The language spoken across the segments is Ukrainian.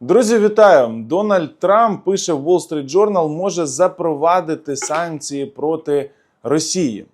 Друзі, вітаю! Дональд Трамп пише в Wall Street Journal, може запровадити санкції проти Росії.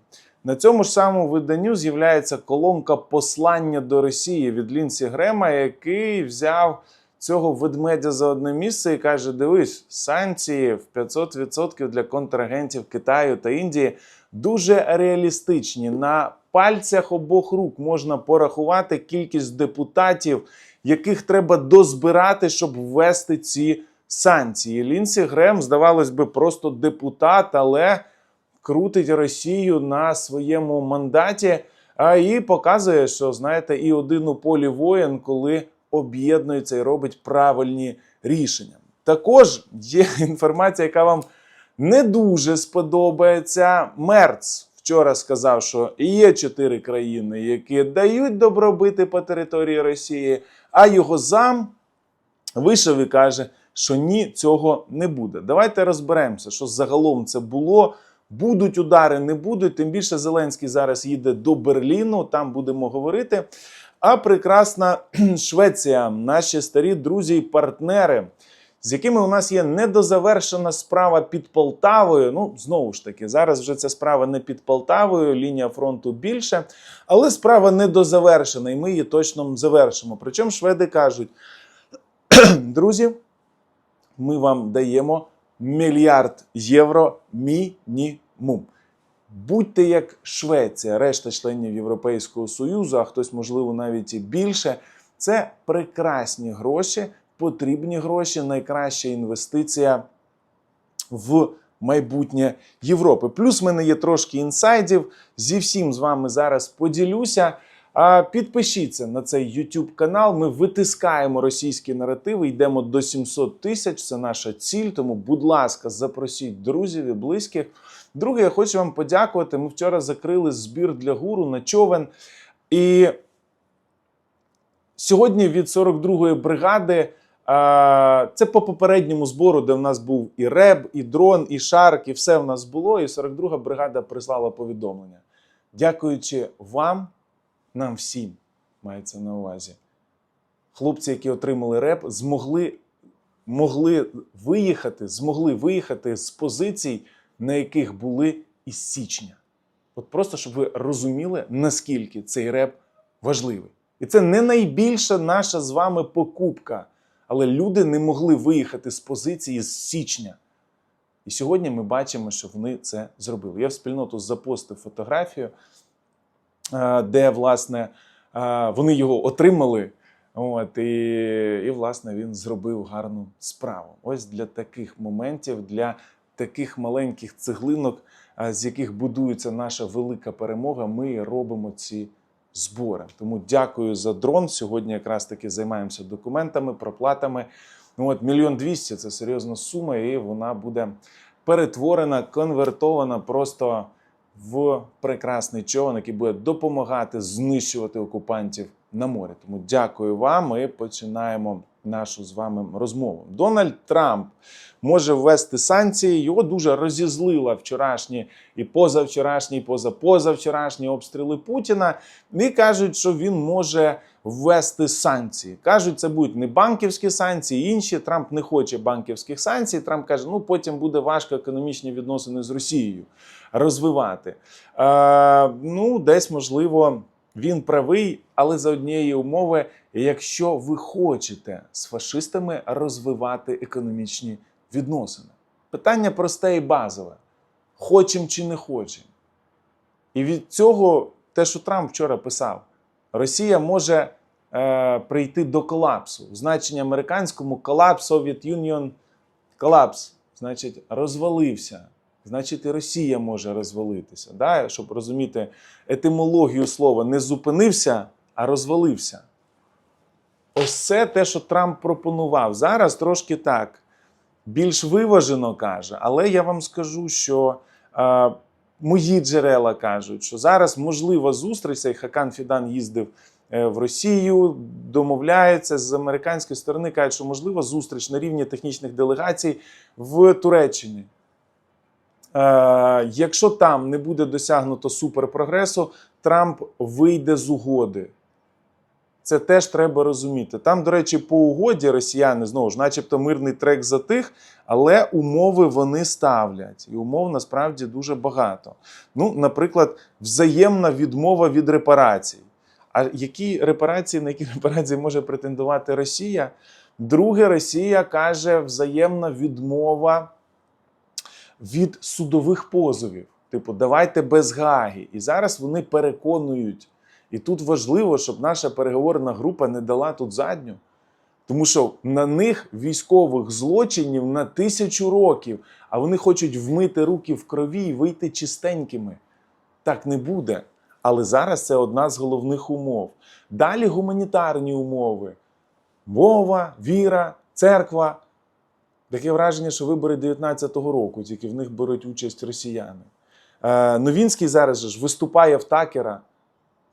На цьому ж самому виданню з'являється колонка послання до Росії від Лінсі Грема, який взяв цього ведмедя за одне місце і каже: Дивись, санкції в 500% для контрагентів Китаю та Індії дуже реалістичні. На пальцях обох рук можна порахувати кількість депутатів, яких треба дозбирати, щоб ввести ці санкції. Лінсі Грем, здавалось би, просто депутат, але крутить Росію на своєму мандаті. А і показує, що знаєте, і один у полі воїн, коли об'єднується і робить правильні рішення. Також є інформація, яка вам не дуже сподобається. Мерц вчора сказав, що є чотири країни, які дають добробити по території Росії, а його зам вийшов і каже, що ні, цього не буде. Давайте розберемося, що загалом це було. Будуть удари, не будуть. Тим більше Зеленський зараз їде до Берліну, там будемо говорити. А прекрасна Швеція, наші старі друзі і партнери, з якими у нас є недозавершена справа під Полтавою. Ну, знову ж таки, зараз вже ця справа не під Полтавою, лінія фронту більше, але справа недозавершена, і ми її точно завершимо. Причому шведи кажуть: друзі, ми вам даємо мільярд євро мінімум. Будьте як Швеція, решта членів Європейського Союзу, а хтось, можливо, навіть і більше. Це прекрасні гроші, потрібні гроші, найкраща інвестиція в майбутнє Європи. Плюс в мене є трошки інсайдів. Зі всім з вами зараз поділюся. Підпишіться на цей YouTube канал. Ми витискаємо російські наративи, йдемо до 700 тисяч. Це наша ціль. Тому, будь ласка, запросіть друзів і близьких. Друге, я хочу вам подякувати. Ми вчора закрили збір для гуру на човен. І сьогодні від 42-ї бригади. Це по попередньому збору, де в нас був і РЕБ, і дрон, і шарк, і все в нас було. І 42-га бригада прислала повідомлення. Дякуючи вам, нам всім мається на увазі. Хлопці, які отримали РЕБ, змогли могли виїхати, змогли виїхати з позицій, на яких були із січня. От просто щоб ви розуміли, наскільки цей реп важливий. І це не найбільша наша з вами покупка. Але люди не могли виїхати з позиції з січня. І сьогодні ми бачимо, що вони це зробили. Я в спільноту запостив фотографію, е, де, власне, е, вони його отримали. От, і, і, власне, він зробив гарну справу. Ось для таких моментів, для таких маленьких цеглинок, з яких будується наша велика перемога, ми робимо ці збори. Тому дякую за дрон. Сьогодні якраз таки займаємося документами, проплатами. Ну от мільйон двісті це серйозна сума, і вона буде перетворена, конвертована просто в прекрасний човен, який буде допомагати знищувати окупантів на морі. Тому дякую вам. Ми починаємо нашу з вами розмову. Дональд Трамп може ввести санкції. Його дуже розізлила вчорашні і позавчорашні, і позапозавчорашні обстріли Путіна. І кажуть, що він може ввести санкції. Кажуть, це будуть не банківські санкції, інші. Трамп не хоче банківських санкцій. Трамп каже: ну потім буде важко економічні відносини з Росією розвивати. Е, ну, десь можливо. Він правий, але за однієї умови, якщо ви хочете з фашистами розвивати економічні відносини. Питання просте і базове: хочемо чи не хочемо. І від цього, те, що Трамп вчора писав, Росія може е, прийти до колапсу. В значенні американському колапс Soviet Union колапс, значить, розвалився. Значить, і Росія може розвалитися. Да? Щоб розуміти етимологію слова, не зупинився, а розвалився. Ось це те, що Трамп пропонував. Зараз трошки так, більш виважено каже, але я вам скажу, що е, мої джерела кажуть, що зараз можлива зустріч, цей Хакан Фідан їздив е, в Росію, домовляється з американської сторони, кажуть, що можлива зустріч на рівні технічних делегацій в Туреччині. Е, якщо там не буде досягнуто суперпрогресу, Трамп вийде з угоди. Це теж треба розуміти. Там, до речі, по угоді росіяни знову ж, начебто, мирний трек затих, але умови вони ставлять. І умов насправді дуже багато. Ну, наприклад, взаємна відмова від репарацій. А які репарації, на які репарації може претендувати Росія? Друге, Росія каже взаємна відмова від судових позовів. Типу, давайте без Гаги. І зараз вони переконують. І тут важливо, щоб наша переговорна група не дала тут задню. Тому що на них військових злочинів на тисячу років, а вони хочуть вмити руки в крові і вийти чистенькими. Так не буде. Але зараз це одна з головних умов. Далі гуманітарні умови: мова, віра, церква. Таке враження, що вибори 19-го року, тільки в них беруть участь росіяни. Е, Новінський зараз ж виступає в Такера.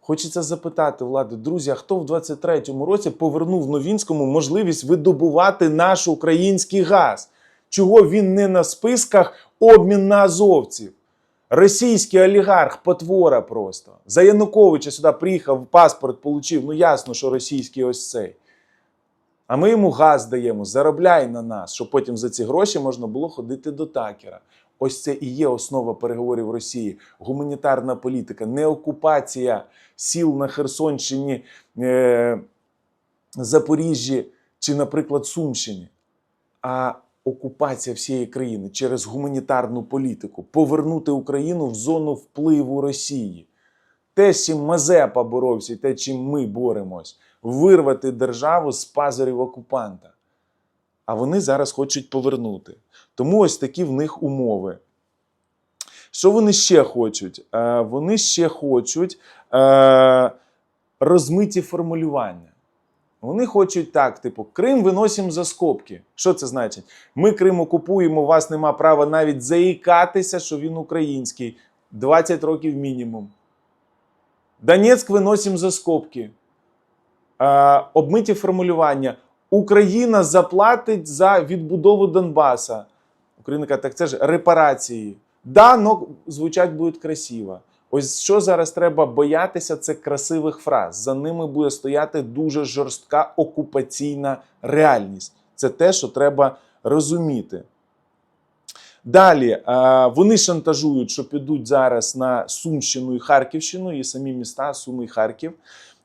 Хочеться запитати влади, друзі, а хто в 23-му році повернув Новінському можливість видобувати наш український газ? Чого він не на списках обмін на азовців? Російський олігарх, потвора просто. За Януковича сюди приїхав, паспорт получив. Ну ясно, що російський ось цей. А ми йому газ даємо, заробляй на нас, щоб потім за ці гроші можна було ходити до такера. Ось це і є основа переговорів Росії. Гуманітарна політика, не окупація сіл на Херсонщині, е- Запоріжжі чи, наприклад, Сумщині, а окупація всієї країни через гуманітарну політику, повернути Україну в зону впливу Росії. Те, з чим Мазепа боровся, і те, чим ми боремось, вирвати державу з пазурів окупанта. А вони зараз хочуть повернути. Тому ось такі в них умови. Що вони ще хочуть? Е, вони ще хочуть е, розмиті формулювання. Вони хочуть так: типу, Крим виносимо за скобки. Що це значить? Ми Крим окупуємо, у вас нема права навіть заїкатися, що він український. 20 років мінімум. Донецьк виносимо за скобки. Е, обмиті формулювання. Україна заплатить за відбудову Донбаса. Україна каже, так це ж репарації. Да, но звучать будуть красиво. Ось що зараз треба боятися, це красивих фраз. За ними буде стояти дуже жорстка окупаційна реальність. Це те, що треба розуміти. Далі вони шантажують, що підуть зараз на Сумщину і Харківщину, і самі міста Суми і Харків.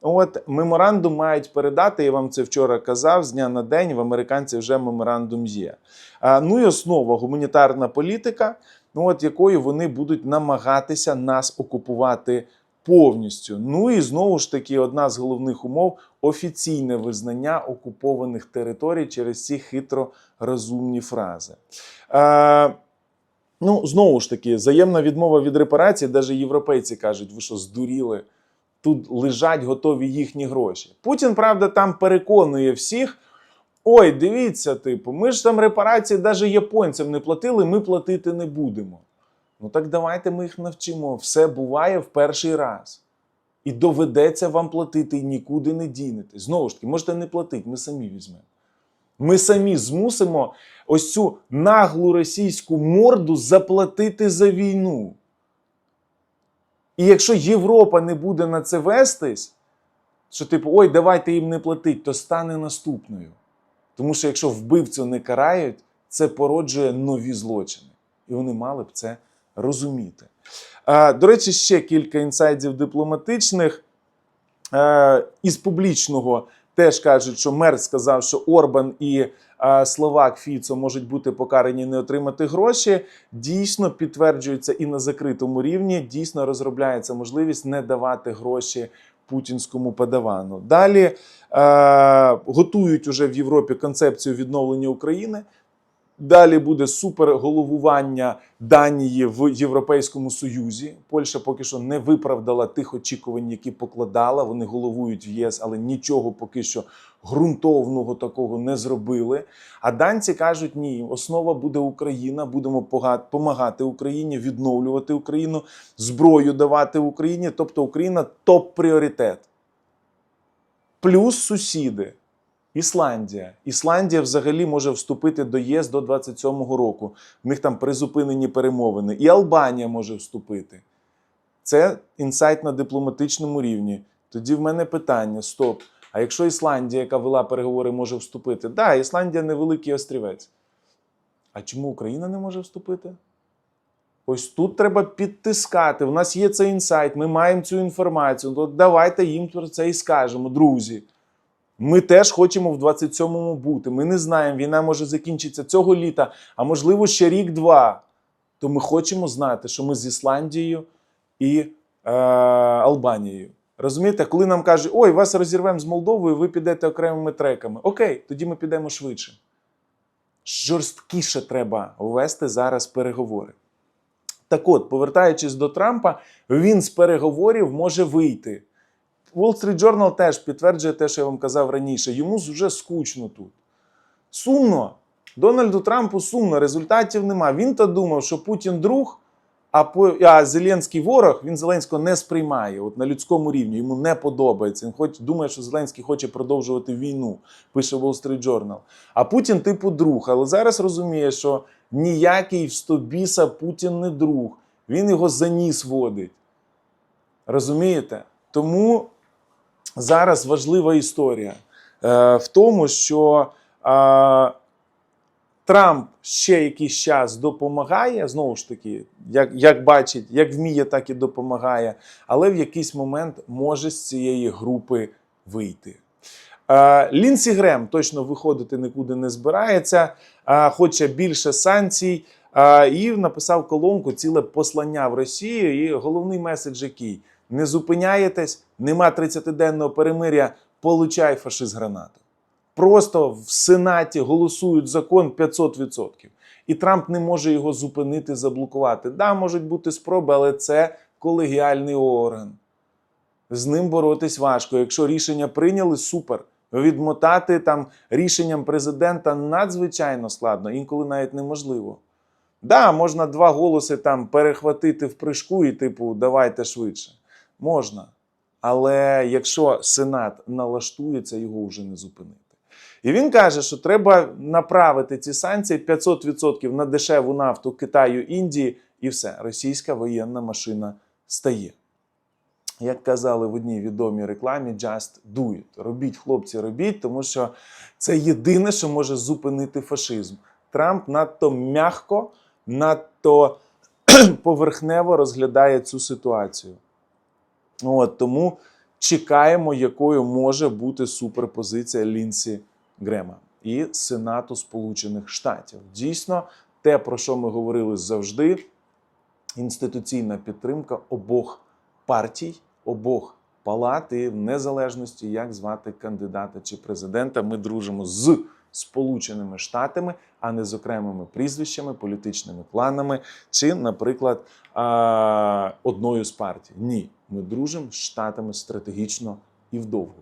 От меморандум мають передати. Я вам це вчора казав. З дня на день в американців вже меморандум є. Ну і основа гуманітарна політика, ну от якою вони будуть намагатися нас окупувати повністю. Ну і знову ж таки, одна з головних умов офіційне визнання окупованих територій через ці хитро розумні фрази. А, ну, знову ж таки, взаємна відмова від репарації, навіть європейці кажуть, ви що здуріли? Тут лежать готові їхні гроші. Путін, правда, там переконує всіх. Ой, дивіться, типу, ми ж там репарації навіть японцям не платили, ми платити не будемо. Ну так давайте ми їх навчимо. Все буває в перший раз. І доведеться вам платити, і нікуди не дінете. Знову ж таки, можете не платити, ми самі візьмемо. Ми самі змусимо ось цю наглу російську морду заплатити за війну. І якщо Європа не буде на це вестись, що типу, ой, давайте їм не платить, то стане наступною. Тому що якщо вбивцю не карають, це породжує нові злочини. І вони мали б це розуміти. А, До речі, ще кілька інсайдів дипломатичних. А, із публічного теж кажуть, що мер сказав, що Орбан і а, Словак Фіцо можуть бути покарані не отримати гроші. Дійсно підтверджується і на закритому рівні. Дійсно розробляється можливість не давати гроші путінському подавану. Далі е, готують уже в Європі концепцію відновлення України. Далі буде суперголовування Данії в Європейському Союзі. Польща поки що не виправдала тих очікувань, які покладала. Вони головують в ЄС, але нічого поки що ґрунтовного такого не зробили. А данці кажуть: ні, основа буде Україна. Будемо допомагати Україні, відновлювати Україну, зброю давати Україні. Тобто Україна топ-пріоритет. Плюс сусіди. Ісландія. Ісландія взагалі може вступити до ЄС до 27-го року. В них там призупинені перемовини. І Албанія може вступити. Це інсайт на дипломатичному рівні. Тоді в мене питання: стоп. А якщо Ісландія, яка вела переговори, може вступити, да, Ісландія невеликий острівець. А чому Україна не може вступити? Ось тут треба підтискати. У нас є цей інсайт, ми маємо цю інформацію. То давайте їм про це і скажемо, друзі. Ми теж хочемо в 27-му бути. Ми не знаємо, війна може закінчитися цього літа, а можливо ще рік-два. То ми хочемо знати, що ми з Ісландією і е, Албанією. Розумієте, коли нам кажуть, ой, вас розірвемо з Молдовою, ви підете окремими треками. Окей, тоді ми підемо швидше. Жорсткіше треба ввести зараз переговори. Так от, повертаючись до Трампа, він з переговорів може вийти. Wall Street Journal теж підтверджує те, що я вам казав раніше. Йому вже скучно тут. Сумно. Дональду Трампу сумно, результатів нема. Він то думав, що Путін друг, а, по, а Зеленський ворог, він Зеленського не сприймає от на людському рівні. Йому не подобається. Він хоч думає, що Зеленський хоче продовжувати війну, пише Wall Street Journal. А Путін, типу, друг. Але зараз розуміє, що ніякий в стобіса Путін не друг. Він його за ніс водить. Розумієте? Тому зараз важлива історія е, в тому, що Трамп ще якийсь час допомагає, знову ж таки, як, як бачить, як вміє, так і допомагає, але в якийсь момент може з цієї групи вийти. Е, Лінсі Грем точно виходити нікуди не збирається, хоче більше санкцій. І написав колонку ціле послання в Росію. І головний меседж який: не зупиняєтесь, нема 30-денного перемиря, получай фашист гранату. Просто в Сенаті голосують закон 500%. І Трамп не може його зупинити, заблокувати. Да, можуть бути спроби, але це колегіальний орган. З ним боротись важко. Якщо рішення прийняли, супер. Відмотати там рішенням президента надзвичайно складно, інколи навіть неможливо. Да, можна два голоси там перехватити в прыжку і, типу, давайте швидше. Можна. Але якщо Сенат налаштується, його вже не зупинити. І він каже, що треба направити ці санкції 500% на дешеву нафту Китаю, Індії, і все, російська воєнна машина стає. Як казали в одній відомій рекламі, just do it. Робіть, хлопці, робіть, тому що це єдине, що може зупинити фашизм. Трамп надто м'яко, надто поверхнево розглядає цю ситуацію. От, тому чекаємо, якою може бути суперпозиція Лінсі Грема і Сенату Сполучених Штатів. Дійсно, те, про що ми говорили завжди: інституційна підтримка обох партій, обох палат і в незалежності, як звати кандидата чи президента. Ми дружимо з Сполученими Штатами, а не з окремими прізвищами, політичними планами, чи, наприклад, одною з партій. Ні, ми дружимо з Штатами стратегічно і вдовго.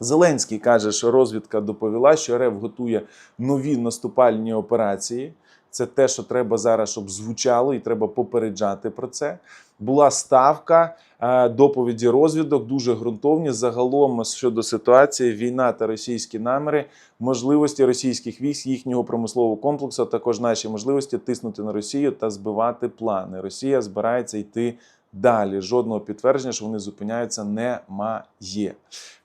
Зеленський каже, що розвідка доповіла, що РФ готує нові наступальні операції. Це те, що треба зараз, щоб звучало, і треба попереджати про це. Була ставка е, доповіді розвідок, дуже ґрунтовні. Загалом щодо ситуації, війна та російські наміри, можливості російських військ, їхнього промислового комплексу, а також наші можливості тиснути на Росію та збивати плани. Росія збирається йти далі. Жодного підтвердження, що вони зупиняються, немає,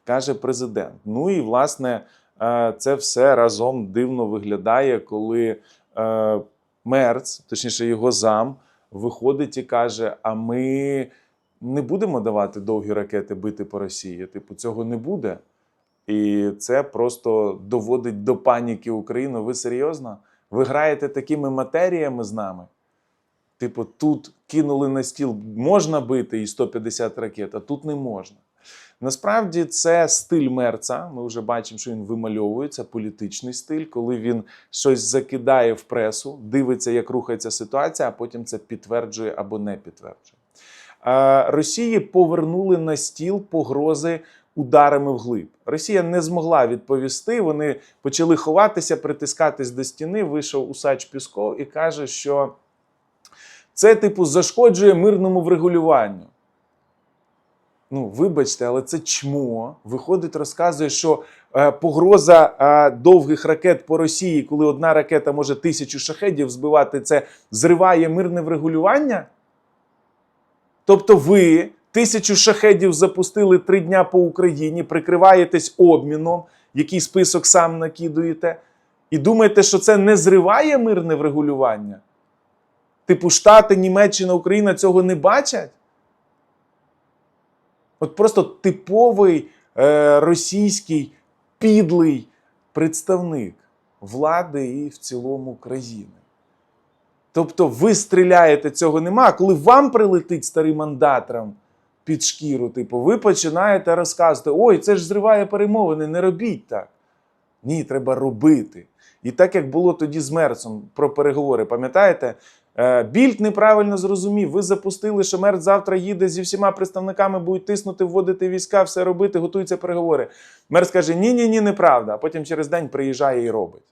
каже президент. Ну і власне е, це все разом дивно виглядає, коли е, Мерц, точніше його зам, виходить і каже: А ми не будемо давати довгі ракети бити по Росії. Типу, цього не буде. І це просто доводить до паніки Україну. Ви серйозно? Ви граєте такими матеріями з нами? Типу, тут кинули на стіл, можна бити і 150 ракет, а тут не можна. Насправді це стиль мерца. Ми вже бачимо, що він вимальовується, політичний стиль, коли він щось закидає в пресу, дивиться, як рухається ситуація, а потім це підтверджує або не підтверджує. Росії повернули на стіл погрози ударами вглиб. Росія не змогла відповісти. Вони почали ховатися, притискатись до стіни. Вийшов усач Пісков і каже, що це, типу, зашкоджує мирному врегулюванню. Ну, вибачте, але це чмо. Виходить, розказує, що е, погроза е, довгих ракет по Росії, коли одна ракета може тисячу шахедів збивати, це зриває мирне врегулювання. Тобто ви Тисячу шахедів запустили три дня по Україні, прикриваєтесь обміном, який список сам накидуєте, і думаєте, що це не зриває мирне врегулювання? Типу, Штати, Німеччина, Україна цього не бачать? От просто типовий е, російський підлий представник влади і в цілому країни. Тобто ви стріляєте, цього нема. А коли вам прилетить старим мандатором під шкіру, типу, ви починаєте розказувати: ой, це ж зриває перемовини, не робіть так. Ні, треба робити. І так як було тоді з Мерцем про переговори, пам'ятаєте? Е, Більд неправильно зрозумів. Ви запустили, що Мерц завтра їде зі всіма представниками, будуть тиснути, вводити війська, все робити, готуються переговори. Мерц каже: ні, ні, ні, неправда. А потім через день приїжджає і робить.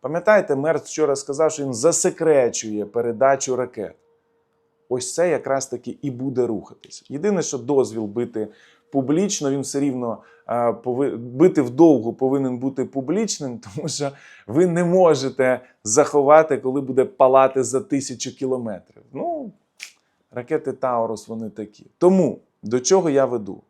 Пам'ятаєте, Мерц вчора сказав, що він засекречує передачу ракет. Ось це якраз таки і буде рухатись. Єдине, що дозвіл бити публічно, він все рівно пови... бити вдовгу повинен бути публічним, тому що ви не можете заховати, коли буде палати за тисячу кілометрів. Ну, ракети Таурус вони такі. Тому до чого я веду?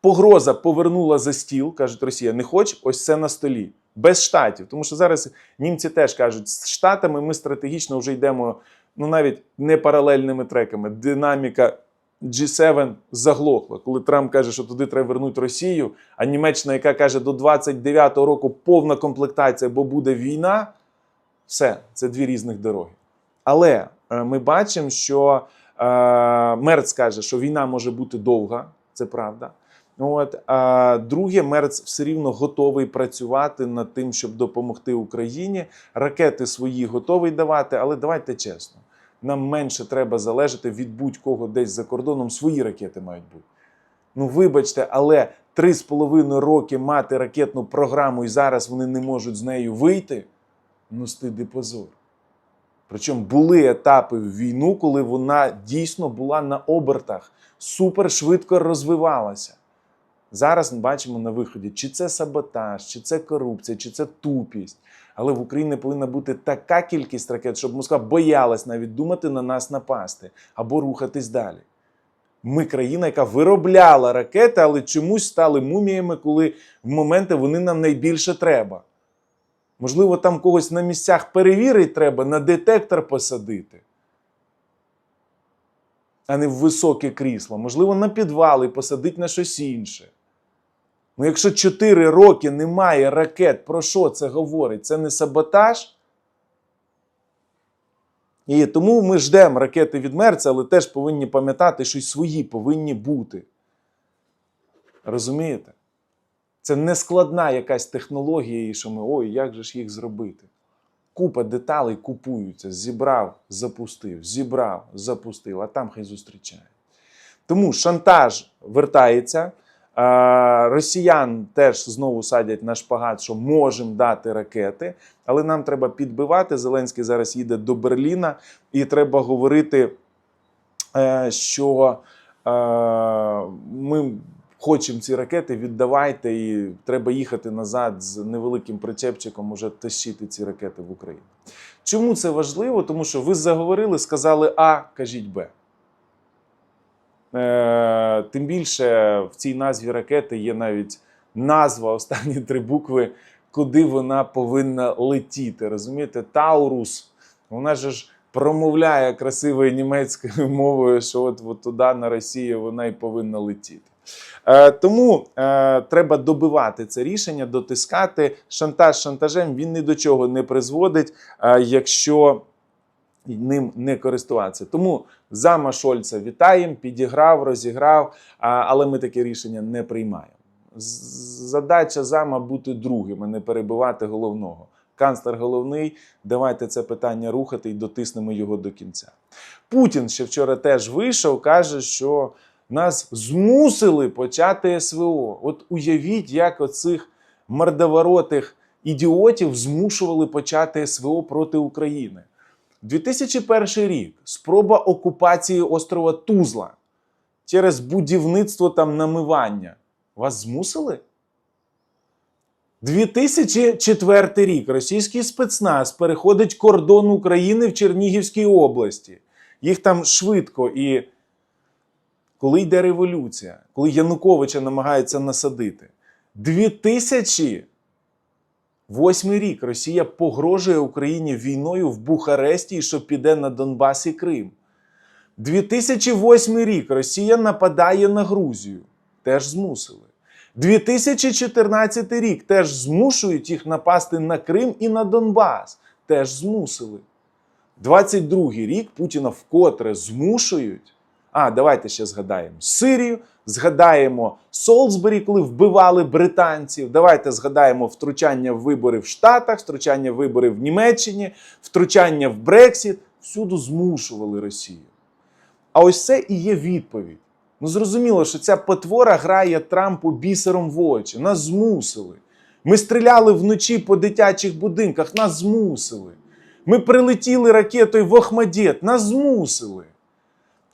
Погроза повернула за стіл, кажуть Росія, не хоч, ось це на столі. Без штатів. Тому що зараз німці теж кажуть, з штатами ми стратегічно вже йдемо ну навіть не паралельними треками. Динаміка G7 заглохла. Коли Трамп каже, що туди треба вернути Росію, а Німеччина, яка каже, до 29-го року повна комплектація, бо буде війна, все, це дві різних дороги. Але е, ми бачимо, що е, Мерц каже, що війна може бути довга, це правда. От, а друге, Мерц все рівно готовий працювати над тим, щоб допомогти Україні. Ракети свої готовий давати, але давайте чесно. Нам менше треба залежати від будь-кого десь за кордоном. Свої ракети мають бути. Ну, вибачте, але три з половиною роки мати ракетну програму, і зараз вони не можуть з нею вийти. Ну, стиди позор. Причому були етапи в війну, коли вона дійсно була на обертах, супер швидко розвивалася. Зараз ми бачимо на виході, чи це саботаж, чи це корупція, чи це тупість. Але в Україні повинна бути така кількість ракет, щоб Москва боялась навіть думати на нас напасти або рухатись далі. Ми країна, яка виробляла ракети, але чомусь стали муміями, коли в моменти вони нам найбільше треба. Можливо, там когось на місцях перевірити треба, на детектор посадити, а не в високе крісло. Можливо, на підвали посадити на щось інше. Ну, якщо 4 роки немає ракет, про що це говорить? Це не саботаж? І тому ми ждемо ракети від Мерца, але теж повинні пам'ятати, що й свої повинні бути. Розумієте? Це не складна якась технологія, і що ми ой, як же ж їх зробити? Купа деталей купуються, зібрав, запустив, зібрав, запустив, а там хай зустрічає. Тому шантаж вертається. Росіян теж знову садять на шпагат, що можемо дати ракети, але нам треба підбивати. Зеленський зараз їде до Берліна, і треба говорити, е, що е, ми хочемо ці ракети, віддавайте, і треба їхати назад з невеликим причепчиком, уже тащити ці ракети в Україну. Чому це важливо? Тому що ви заговорили, сказали А, кажіть Б. Е, Тим більше в цій назві ракети є навіть назва, останні три букви, куди вона повинна летіти. Розумієте, Таурус, вона ж промовляє красивою німецькою мовою, що от, от туди на Росію вона і повинна летіти. Е, тому е, треба добивати це рішення, дотискати. Шантаж шантажем він ні до чого не призводить, е, якщо ним не користуватися. Тому зама Шольца вітаємо, підіграв, розіграв, але ми таке рішення не приймаємо. Задача зама бути другим, а не перебивати головного. Канцлер головний, давайте це питання рухати і дотиснемо його до кінця. Путін ще вчора теж вийшов, каже, що нас змусили почати СВО. От уявіть, як оцих мордоворотих ідіотів змушували почати СВО проти України. 2001 рік спроба окупації острова Тузла через будівництво там намивання. Вас змусили? 2004 рік російський спецназ переходить кордон України в Чернігівській області. Їх там швидко і коли йде революція, коли Януковича намагаються насадити. 2008 рік Росія погрожує Україні війною в Бухаресті, що піде на Донбас і Крим. 2008 рік Росія нападає на Грузію. Теж змусили. 2014 рік теж змушують їх напасти на Крим і на Донбас. Теж змусили. 22 рік Путіна вкотре змушують. А, давайте ще згадаємо Сирію, згадаємо Солсбері, коли вбивали британців. Давайте згадаємо втручання в вибори в Штатах, втручання в вибори в Німеччині, втручання в Брексіт. Всюди змушували Росію. А ось це і є відповідь. Ну зрозуміло, що ця потвора грає Трампу бісером в очі. Нас змусили. Ми стріляли вночі по дитячих будинках, нас змусили. Ми прилетіли ракетою в Охмадєт, нас змусили.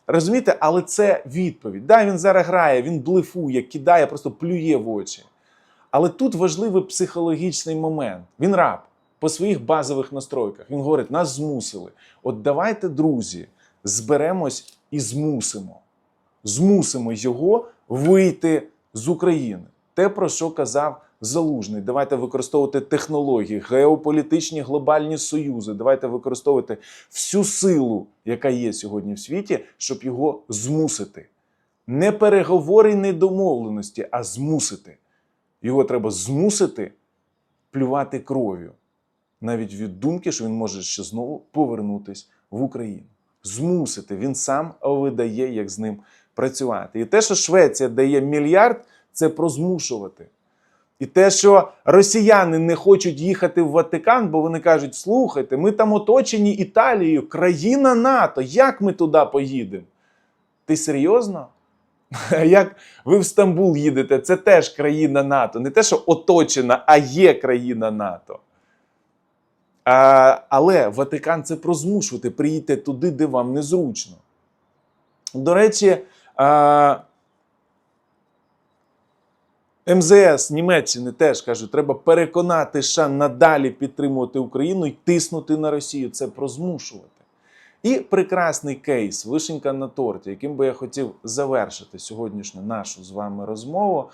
Розумієте, але це відповідь. Да, він зараз грає, він блефує, кидає, просто плює в очі. Але тут важливий психологічний момент. Він раб по своїх базових настройках. Він говорить: нас змусили. От давайте, друзі, зберемось і змусимо. Змусимо його вийти з України. Те, про що казав Залужний. Давайте використовувати технології, геополітичні глобальні союзи. Давайте використовувати всю силу, яка є сьогодні в світі, щоб його змусити. Не переговори, не домовленості, а змусити. Його треба змусити плювати кров'ю. Навіть від думки, що він може ще знову повернутися в Україну. Змусити. Він сам видає, як з ним працювати. І те, що Швеція дає мільярд, це про змушувати. І те, що росіяни не хочуть їхати в Ватикан, бо вони кажуть: слухайте, ми там оточені Італією, країна НАТО. Як ми туди поїдемо? Ти серйозно? Як ви в Стамбул їдете, це теж країна НАТО. Не те, що оточена, а є країна НАТО. А, але Ватикан це про змушувати. Приїдьте туди, де вам незручно. До речі, а, МЗС Німеччини теж кажуть, треба переконати США надалі підтримувати Україну і тиснути на Росію. Це про змушувати. І прекрасний кейс, вишенька на торті, яким би я хотів завершити сьогоднішню нашу з вами розмову.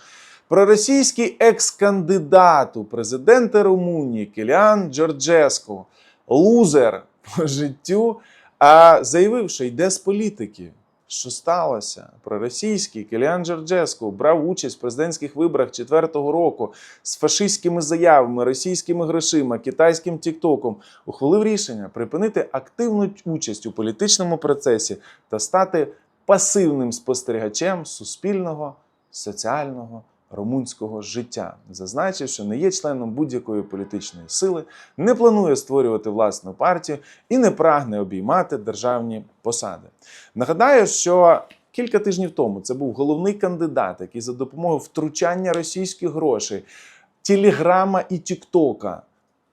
Про російський екс-кандидат у президенти Румунії Келіан Джорджеску, лузер по життю, а заявив, що йде з політики. Що сталося? Проросійський Келіан Джорджеску брав участь в президентських виборах четвертого року з фашистськими заявами, російськими грошима, китайським тіктоком. Ухвалив рішення припинити активну участь у політичному процесі та стати пасивним спостерігачем суспільного, соціального. Румунського життя зазначив, що не є членом будь-якої політичної сили, не планує створювати власну партію і не прагне обіймати державні посади. Нагадаю, що кілька тижнів тому це був головний кандидат, який за допомогою втручання російських грошей, Телеграма і Тіктока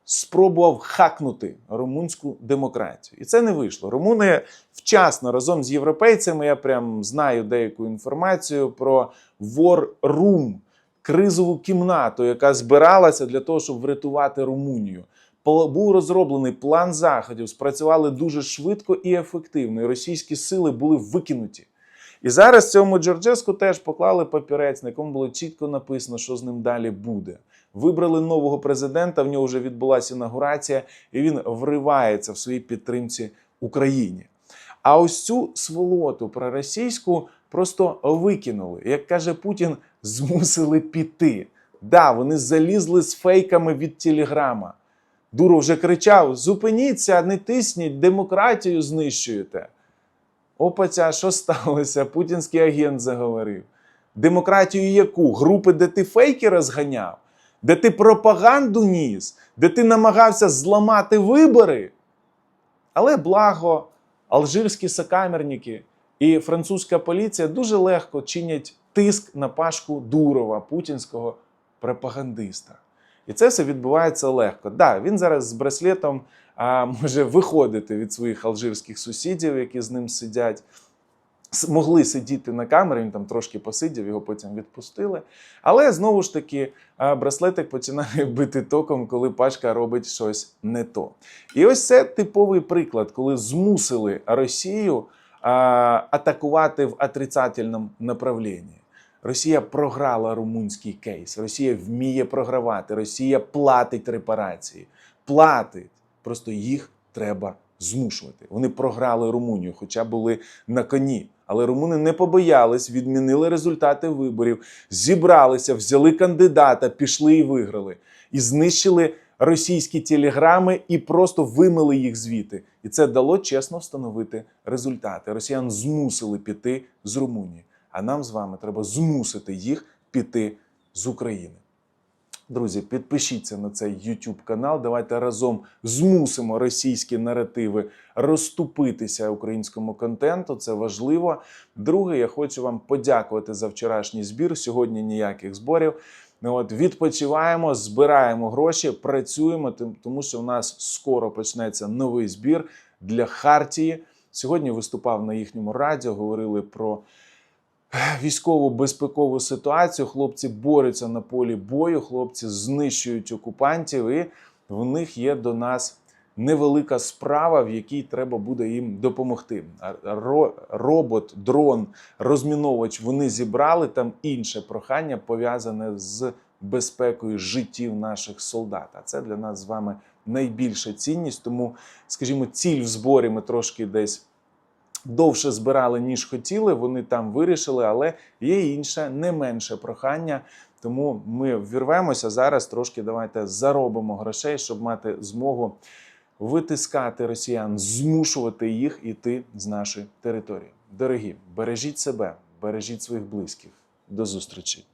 спробував хакнути румунську демократію. І це не вийшло. Румуни вчасно разом з європейцями. Я прям знаю деяку інформацію про War Room, кризову кімнату, яка збиралася для того, щоб врятувати Румунію. Був розроблений план заходів, спрацювали дуже швидко і ефективно. І російські сили були викинуті. І зараз цьому Джорджеску теж поклали папірець, на якому було чітко написано, що з ним далі буде. Вибрали нового президента, в нього вже відбулася інаугурація, і він вривається в своїй підтримці Україні. А ось цю сволоту проросійську просто викинули. Як каже Путін, змусили піти. Да, вони залізли з фейками від Телеграма. Дуров вже кричав: зупиніться, не тисніть, демократію знищуєте. Опаця, що сталося? Путінський агент заговорив. Демократію яку? Групи, де ти фейки розганяв, де ти пропаганду ніс, де ти намагався зламати вибори. Але благо, алжирські сокамерники і французька поліція дуже легко чинять тиск на пашку Дурова, путінського пропагандиста. І це все відбувається легко. Да, він зараз з браслетом а, може виходити від своїх алжирських сусідів, які з ним сидять. Могли сидіти на камері, він там трошки посидів, його потім відпустили. Але знову ж таки, браслетик починає бити током, коли пачка робить щось не то. І ось це типовий приклад, коли змусили Росію атакувати в отрицательному направленні. Росія програла румунський кейс. Росія вміє програвати. Росія платить репарації. Платить. Просто їх треба змушувати. Вони програли Румунію, хоча були на коні. Але румуни не побоялись, відмінили результати виборів, зібралися, взяли кандидата, пішли і виграли. І знищили російські телеграми і просто вимили їх звідти. І це дало чесно встановити результати. Росіян змусили піти з Румунії. А нам з вами треба змусити їх піти з України. Друзі, підпишіться на цей YouTube канал. Давайте разом змусимо російські наративи розступитися українському контенту. Це важливо. Друге, я хочу вам подякувати за вчорашній збір. Сьогодні ніяких зборів. Ну, От відпочиваємо, збираємо гроші, працюємо, тому що в нас скоро почнеться новий збір для Хартії. Сьогодні виступав на їхньому радіо, говорили про військову безпекову ситуацію. Хлопці борються на полі бою, хлопці знищують окупантів, і в них є до нас невелика справа, в якій треба буде їм допомогти. Робот, дрон, розміновувач вони зібрали. Там інше прохання пов'язане з безпекою життів наших солдат. А це для нас з вами найбільша цінність. Тому, скажімо, ціль в зборі ми трошки десь довше збирали, ніж хотіли. Вони там вирішили, але є інше, не менше прохання. Тому ми вірвемося зараз. Трошки давайте заробимо грошей, щоб мати змогу витискати росіян, змушувати їх іти з нашої території. Дорогі, бережіть себе, бережіть своїх близьких. До зустрічі.